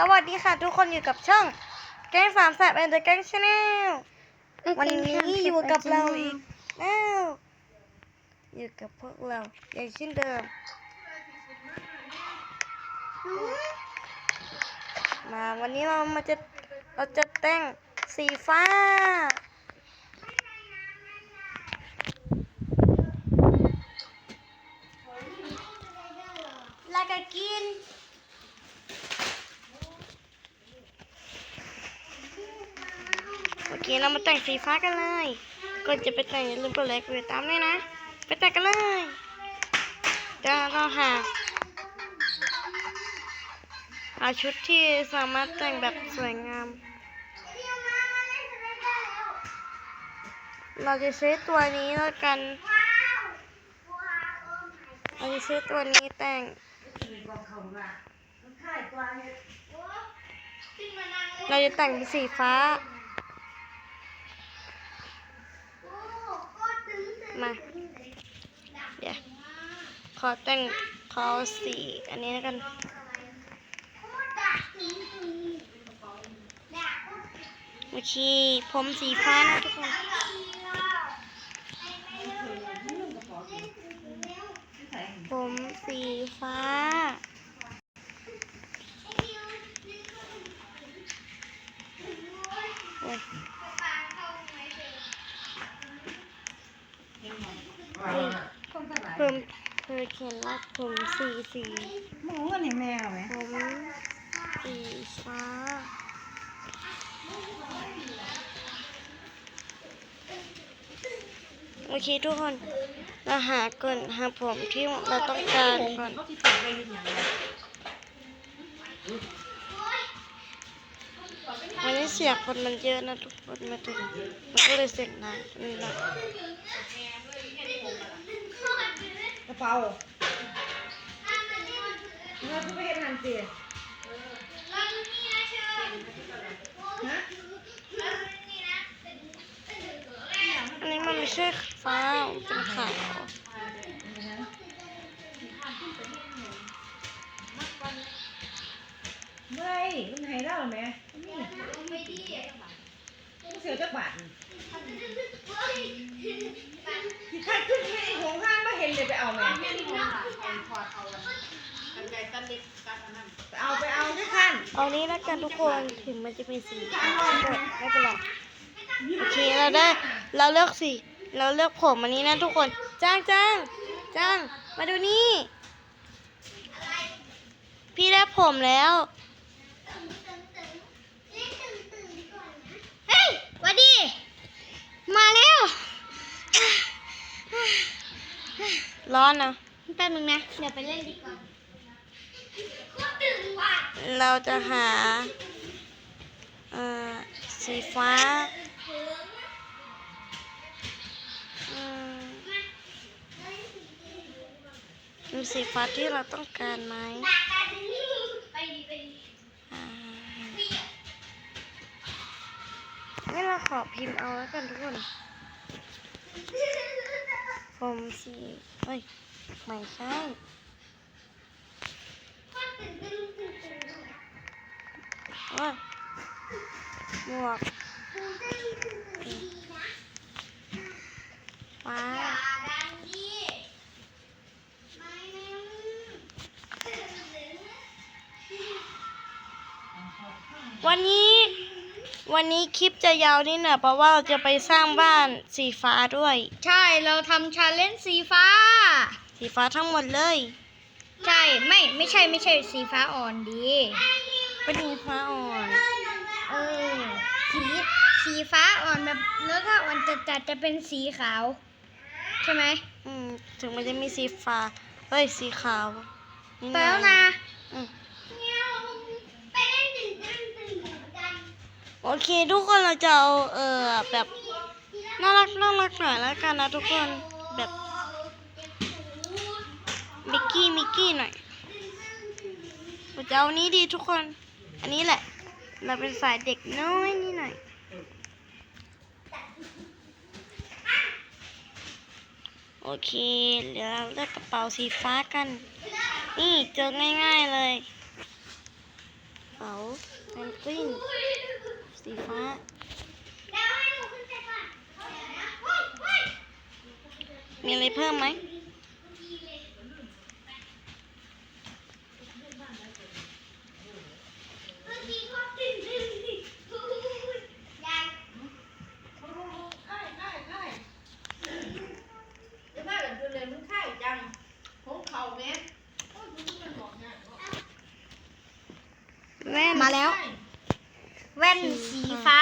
สวัสดีค่ะ ทุกคนอยู่กับช่องแก๊งสามแสบแอนด์แก๊งชาแนลวันนี้อยู่กับเราอีกแล้วอยู่กับพวกเราอย่างเช่นเดิม มาวันนี้เรามาจะเราจะแต่งสีฟ้า เคเรามาแต่งสีฟ้ากันเลยก่อนจะไปแต่งอย่าลืมกดไลค์กดติดตามด้วยนะ ไปแต่งกันเลยเดี๋ยวเราหาหาชุดที่สามารถแต่งแบบสวยงาม เราจะซื้อตัวนี้แล้วกัน เราจะซื้อตัวนี้แต่ง เราจะแต่งเป็นสีฟ้า มา เดี๋ยว ขอแต่งขอสีอันนี้แล้วกัน โอเค ผมสีฟ้านะทุกคน ผมสีฟ้า โอ้ยผมเธอเขียนว่าผมสีสี หมูกันให้แมวไหม ผมสีฟ้า โอ เคทุกคนเราหาก่อนหาผมที่เราต้องการก่อนเขาที่ตัดไปเห็นอย่างไรวันนี้เสียงคนมันเยอะนะทุกคนมาถึงมันก็เลยเสียงดังนิดหน่อยกระเป๋าเมื่อพี่ไปเห็นหันเสียฮะ อันนี้มันไม่ ใช่ฟ้ามันเป็นขาวเมื่อยมันให้เราไหมนี่เสียจักบาทที่ใครขึ้นที่ของห้างมาเห็นเลยไปเอาไหมเอาไปเอาที่ขั้นเอานี้แล้วกันทุกคนถึงมันจะเป็นสีไม่เป็นไรโอเคเราได้ เราเลือกสี เราเลือกผมอันนี้นะทุกคน จ้างจ้างจ้าง มาดูนี่ พี่ได้ผมแล้วเฮ้ยหวัดดี มาแล้ว ร้อนนะแป๊บนึงนะ เดี๋ยวไปเล่นดีกว่าเราจะหา เอ่อ สีฟ้า มีสีฟ้าที่เราต้องการไหมอ่างั้นเราขอพิมพ์เอาแล้วกันทุกคน ผมสีเอ้ย ไม่ใช่ว่าหมวกฟ้า วันนี้วันนี้คลิปจะยาวนิดหน่อยเพราะว่าเราจะไปสร้างบ้านสีฟ้าด้วย ใช่เราทำชาเลนจ์สีฟ้า สีฟ้าทั้งหมดเลย ใช่ไม่ไม่ใช่ไม่ใช่สีฟ้าอ่อนดีเป็นสีฟ้าอ่อน เออสีสีฟ้าอ่อนแบบแล้วถ้าอ่อนจัดจัดๆจะเป็นสีขาว ใช่ไหมอืมถึงมันจะมีสีฟ้าเฮ้ยสีขาวนี่ไปแล้วนะอืม โอเคทุกคนเราจะเอาเออแบบน่ารักน่ารักหน่อยแล้วกันนะทุกคนแบบมิกกี้มิกกี้หน่อยเราจะเอานี้ดีทุกคน อันนี้แหละ เราเป็นสายเด็กน้อยนี่หน่อยโอเคเดี๋ยวเราเลือกกระเป๋าสีฟ้ากัน นี่เจอง่ายๆเลยกระเป๋าฮ้ย สีฟ้ามีอะไรเพิ่มไหม ไข่ไข่ไข่จะมาแบบดูเลยมึงไข่จังของเขาแม่โอ้ยมึงมันบอกง่ายเนาะ แว่น มาแล้ว ไข่ แว่นสีฟ้า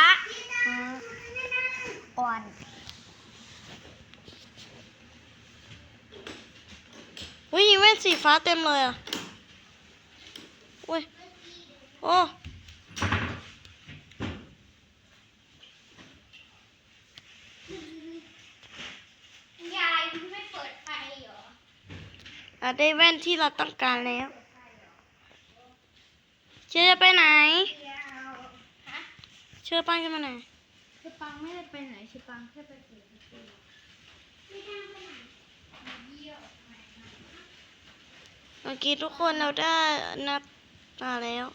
ฟ้า อ่อน อุ้ยแว่นสีฟ้าเต็มเลยอะอุ้ยโอ้ยายไม่เปิดไฟเหรอเราได้แว่นที่เราต้องการแล้วเชื่อจะไปไหนฮะเชื่อป้างจะมาไหนชิปังไม่ได้ไปไหนชิปังแค่ไปเปิดประตูไม่ได้ไปไหนเยี่ยวเมื่อกี้ทุกคนเราได้นับมาแล้ว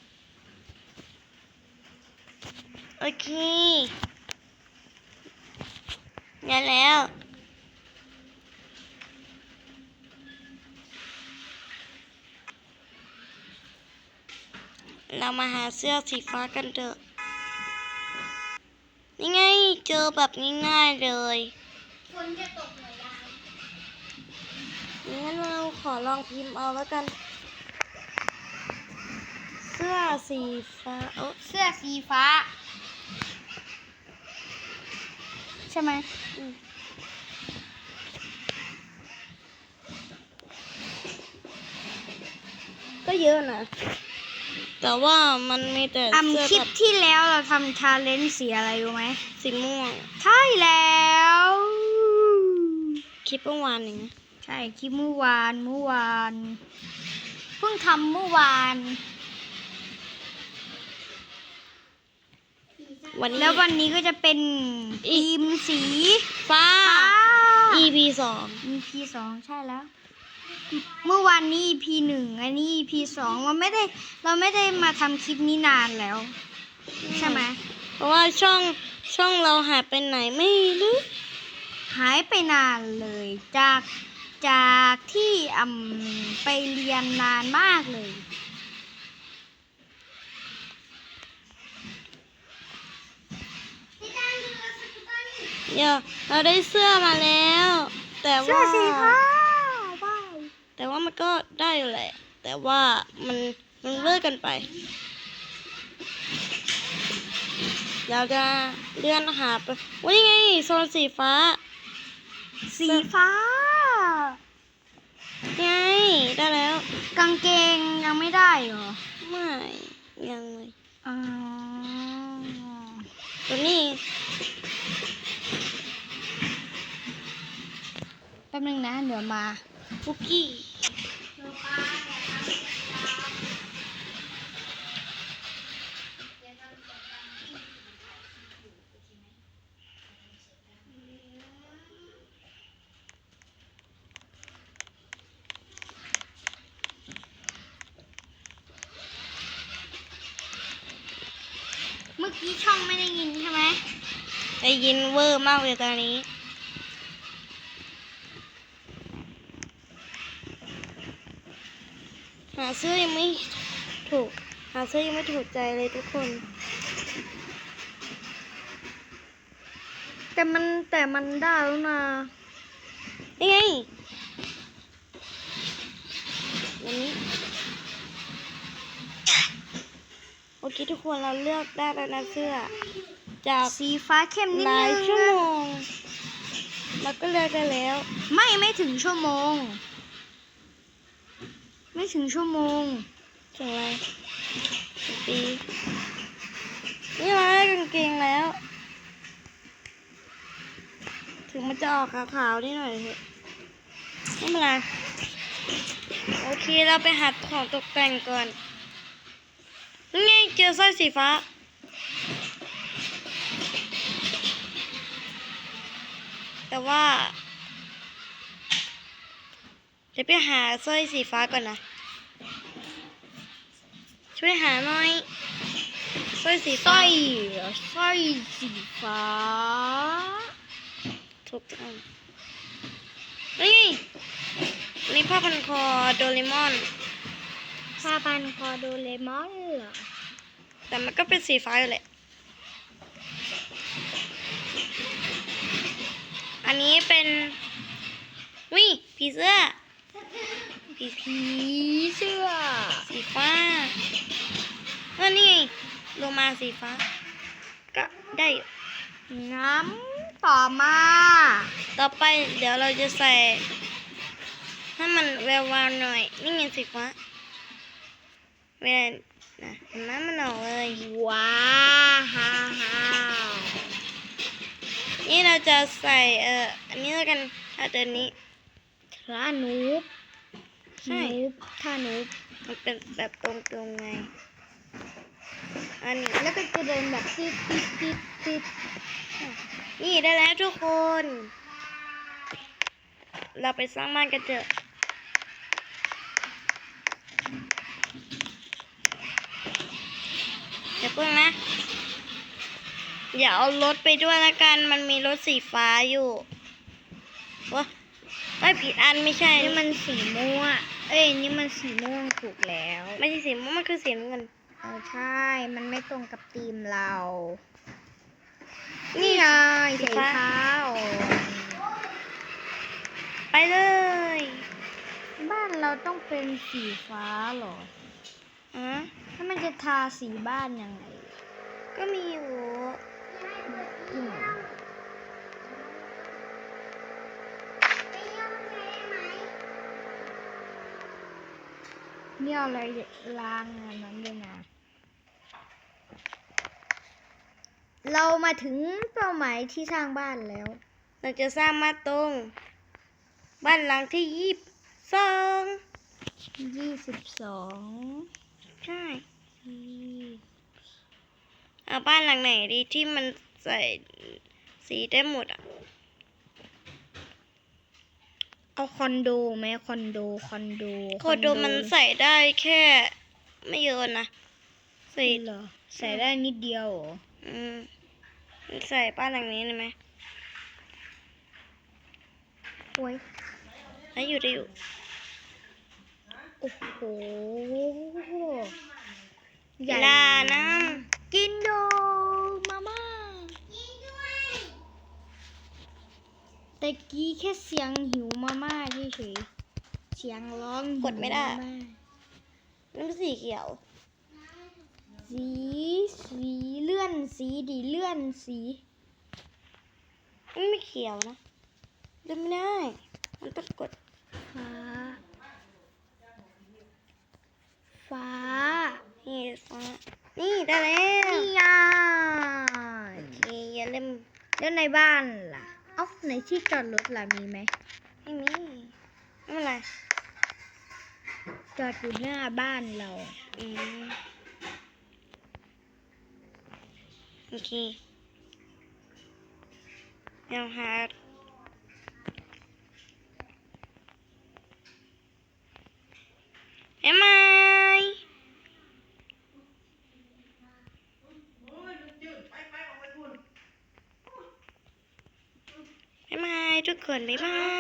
โอเคงั้แล้วเรามาหาเสื้อสีฟ้ากันเถอะนี่ไงเจอแบบง่ายๆเลยฝนจะตกเหรอยาย งั้นเราขอลองพิมพ์เอาแล้วกัน เสื้อสีฟ้าโอ้เสื้อสีฟ้า ใช่ไหมอืมก็เยอะนะ แต่ว่ามันมีแต่อ่ำเสื้อคลิปแบบที่แล้วเราทำชาเลนจ์สีอะไรรู้ไหม สีม่วง ใช่แล้ว คลิปเมื่อวานนี้ใช่คลิปเมื่อวานเมื่อวานเพิ่งทำเมื่อวาน วันนี้แล้ววันนี้ก็จะเป็นทีมสีฟ้าฟ้า EP สอง EP สองใช่แล้ว เมื่อวานนี้ EP หนึ่งอันนี้ EP สองเราไม่ได้เราไม่ได้มาทำคลิปนี้นานแล้ว ใช่ไหมเพราะว่าช่องช่องเราหายไปไหนไม่รู้หายไปนานเลยจาก จากที่อ่ำไปเรียนนานมากเลย เดี๋ยวเราได้เสื้อมาแล้ว แต่เสื้อว่าสีฟ้าว้าวแต่ว่ามันก็ได้อยู่แหละ แต่ว่ามันมันเลิกกันไปเราจะเลื่อนหาไปวันนี้ไงโซนสีฟ้า สีฟ้า ไง ได้แล้ว กางเกงยังไม่ได้เหรอ ไม่ยังเลยอ๋อตัวนี้แป๊บนึงนะ เดี๋ยวมาฟุกกี้ เมื่อกี้ช่องไม่ได้ยินใช่ไหมได้ยินเวอร์มากเลยตอนนี้ หาเสื้อยังไม่ถูก หาเสื้อยังไม่ถูกใจเลยทุกคน แต่มันแต่มันได้แล้วนะนี่ไง โอเคทุกคนเราเลือกได้แล้วนะเสื้อ จากสีฟ้าเข้มนิดหลายนึงชั่วโมงเราก็เลือกได้แล้ว ไม่ไม่ถึงชั่วโมง ไม่ถึงชั่วโมง ถึงอะไรถึงปีนี่ไงกางเกงแล้ว ถึงมันจะออกขาวๆนิดหน่อยเถอะไม่เป็นไร โอเค เราไปหัดของตกแต่งก่อนนี่ไง เจอสร้อยสีฟ้า แต่ว่าเดี๋ยวไปหาสร้อยสีฟ้าก่อนนะ ช่วยหาหน่อยสร้อยสีสร้อยสร้อยสีฟ้า ถูกต้องนี่นี่ผ้าพันคอโดเรมอนผ้าพันคอโดเรมอนเหรอ แต่มันก็เป็นสีฟ้าอยู่แหละ อันนี้เป็นวิผีเสื้อผีผีเสื้อ สีฟ้าเออนี่ไงโลมาสีฟ้า ก็ได้อยู่น้ำต่อมา ต่อไปเดี๋ยวเราจะใส่ให้มันแวววาวหน่อย นี่ไงสีฟ้าเวลา นะเห็นไหมมันออกเลย ว้าฮ่าฮ่านี่เราจะใส่เอ่ออันนี้แล้วกันถ้าเดินนี้ท่านูบใช่นูบท่านูบมันเป็นแบบตรงๆไง อันนี้แล้วก็จะเดินแบบติดติดติดติดนี่ได้แล้วทุกคน เราไปสร้างบ้านกันเถอะ เพิ่งนะ อย่าเอารถไปด้วยละกัน มันมีรถสีฟ้าอยู่วะไม่ผิดอันไม่ใช่ นี่มันสีม่วง เอ้ย นี่มันสีม่วงถูกแล้ว ไม่ใช่สีม่วงมันคือสีน้ำเงินเออใช่ มันไม่ตรงกับธีมเรา นี่ไงสีฟ้าขาวไปเลย บ้านเราต้องเป็นสีฟ้าเหรออะ ถ้ามันจะทาสีบ้านยังไง ก็มีอยู่อืมเนี่ยอะไรล้างอันนั้นด้วยนะ เรามาถึงเป้าหมายที่สร้างบ้านแล้ว เราจะสร้างมาตรง บ้านหลังที่ยี่สองยี่สิบสอง ใช่เอาบ้านหลังไหนดีที่มันใส่สีได้หมดอะ เอาคอนโดไหมคอนโดคอนโดโคโดมันใส่ได้แค่ ไม่เยอะนะใส่เหรอ ใส่ได้นิดเดียวเหรออืมใส่บ้านหลังนี้เลยไหมโอ้ยได้อยู่ได้อยู่ โอ้โหเวลานะกินโดมาม่าแต่กี้แค่เสียงหิวมาม่าเฉยๆเสียงร้องหิวกดไม่ได้าม่าน้ำสีเขียว สีสีเลื่อนสีดีเลื่อนสีมันไม่เขียวนะเล่นไม่ได้ มันต้องกด ฟ้า ฟ้า นี่ฟ้า นี่ได้แล้วนี่ยาโอเคอย่าเล่มแล้วในบ้านล่ะ เอ้าในที่จอดรถล่ะมีไหมไม่มีไม่เป็นไรจอดอยู่หน้าบ้านเราอืมโอเคยังหาเห็นไหม โอ้ยจืดไปไปออก ไป